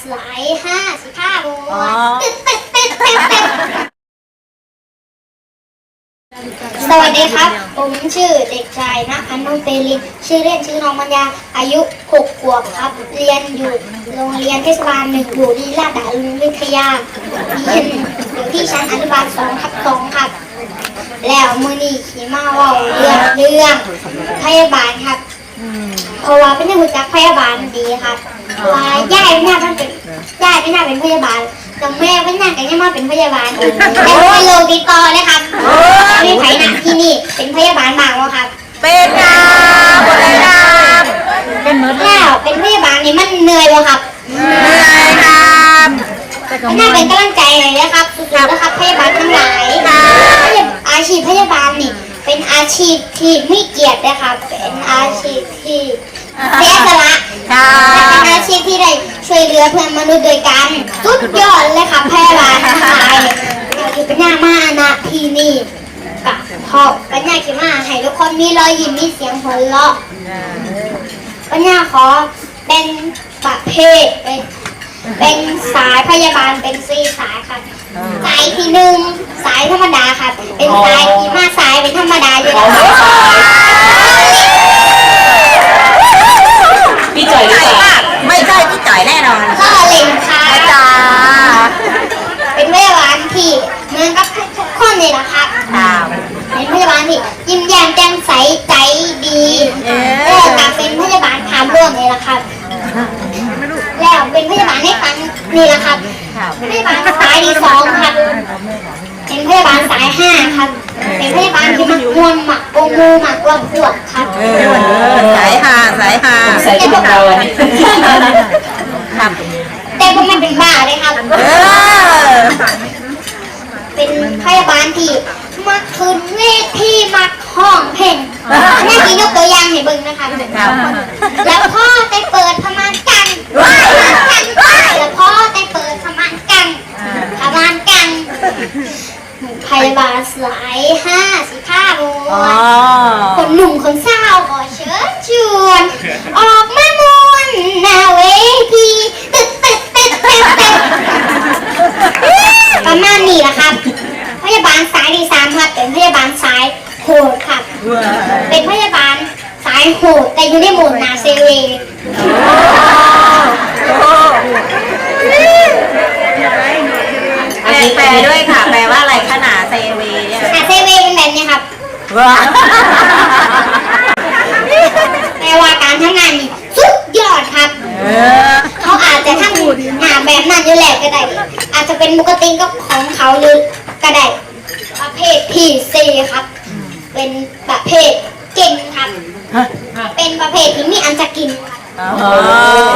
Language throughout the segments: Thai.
สไลด์ห้าสิบห้าโมงตึ๊ดตึ๊ดตึ๊ดตึ๊ดตึ๊ดสวัสดีครับ ผมชื่อเด็กชายณพันธ์นงเตลินชื่อเล่นชื่อน้องมัญญา อายุหกขวบครับ เรียนอยู่โรงเรียนเทศบาลหนึ่งอยู่ที่ลาดดาลุงวิทยาเรียนอยู่ที่ชั้นอนุบาลสองทับสองครับ แล้วมือนี้ขี่มาเว่าเรื่องเรื่องพยาบาลครับเพราะว่าเป็นที่รู้จักพยาบาลดีครับว่าย่ายเนี่ยมันเป็น ย่ายไม่น่าเป็นพยาบาลแต่แม่ไม่น่ากันยังมาเป็นพยาบาลอีกแต่เป็นโลติดต่อเลยครับไม่ไผ่หนักที่นี่เป็นพยาบาลบางวะครับ เป็นงามบริงามเป็นมือแล้วเป็นพยาบาลนี่มันเหนื่อยวะครับเหนื่อยงามแต่ก็ไม่น่าเป็นกำลังใจเลยนะครับสุดๆนะครับพยาบาลทั้งหลายอาชีพพยาบาลนี่เป็นอาชีพที่ไม่เกียรตินะครับ เป็นอาชีพที่เสียสละค่ะและ วยเหลือเพื่อนมนุษย์โดยการสุดยอดเลยค่ะพยาบาลทั้งหลายอยากอยู่เป็นหน้ามานะที่นี่กับพ่อปัญญาคิดมาให้ทุกคนมีรอยยิ้มมีเสียงหัวเราะปัญญาขอเป็นประเภทเป็นเป็นสายพยาบาลเป็นซีสายค่ะ สายที่หนึ่งสายธรรมดาค่ะ เป็นสายที่มาสายเป็นธรรมดาอยู่แล้ว พี่จ่อยหรือเปล่า ไม่ใช่พี่จ่อยแน่นอน ก็เล่นค่ะ จ้า เป็นพยาบาลที่เหมือนกับทุกๆคนเลยนะคะ ค่ะ เป็นพยาบาลที่ยิ้มแย้มแจ่มใสใจดี เอ๊ แล้วะ ก็เป็นพยาบาลถา มร่วมเลยละครับแล้วเป็นพยาบาลให้ฟังนี่ละครับพยาบาลสายที่สองครับเป็นพยาบาลสายห้าครับ เป็นพยาบาลที่มักมวนหมักโอมูหมักรวมพวกครับเออสายหาสายหาใส่ชุดเราอันนี้ครับแต่พวกมันเป็นบ้าเลยครับเออเป็นพยาบาลที่มักคืนเวทีมักห้องเพลง น่าจะยกตัวอย่างให้เบิ่งนะคะครับแล้วพ่อได้เปิดพมานกันแล้วพ่อได้เปิดพมานกันพมานกันพยาบาลสายห้าสิบห้าโมงอ๋อคนหนุ่มคนสาวขอเชิญชวน ออกมามวนหน้าเวทีตึ๊ดตึ๊ดตึ๊ดตึ๊ดตึ๊ดประมาณนี้แหละครับพยาบาลสายที่สามครับเป็นพยาบาลสายโหดครับเป็นพยาบาลสายโหดแต่อยู่ในโหมดนาเซเวแปลแปลด้วยค่ะ แปลว่าอะไรขนาดเซเวเนี่ยนาเซเวเป็นแบบนี้ครับ ว้าแปลว่าการทำงานนี่สุดยอดครับเออเขาอาจจะทำหาแบบนั้นอยู่แล้วก็ได้ อาจจะเป็นปกติกับของเขาหรือก็ได้ประเภทที่สี่ครับ เป็นประเภทเก่งครับเป็นประเภทที่มีอันจะกินครับอ๋อ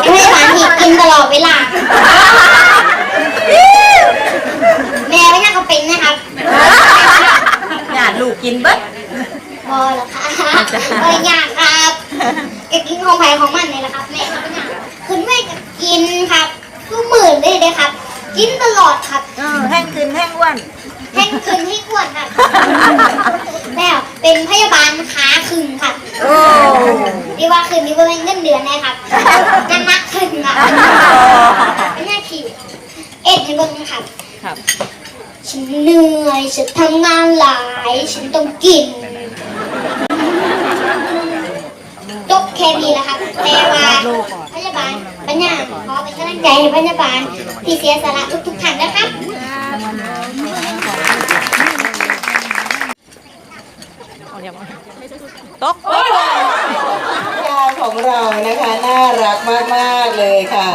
เป็นพยาบาลที่กินตลอดเวลา แม่ไม่น่าเขาเป็นนะครับญาติลูกกินเบิ้ลพอแล้วค่ะพอยากครับก็กินของใครของมันเลยละครับแม่เขาไม่น่าขึ้นไม่ก็กินครับทุกหมื่นเลยเลยครับ กินตลอดครับเออแห้งคืนแห้งอ้วนแท่งคืนให้อ้วนครับแล้ว เป็นพยาบาลขาขึงครับโอ้ที่ว่าคืนนี้ว่าเป็นเงินเดือนนะครับนั่นนักขึ้นครับไม่น่าขี่เอ็ดให้เบิ่งนะครับครับ ฉันเหนื่อยฉันทำงานหลาย ฉันต้องกินจบแค่นี้แหละครับแต่ว่าพยาบาลปัญญาขอเป็นกำลังใจให้พยาบาลที่เสียสละทุกๆท่านนะครับ ตกยายของเรานะคะน่ารักมาก ๆ เลยค่ะ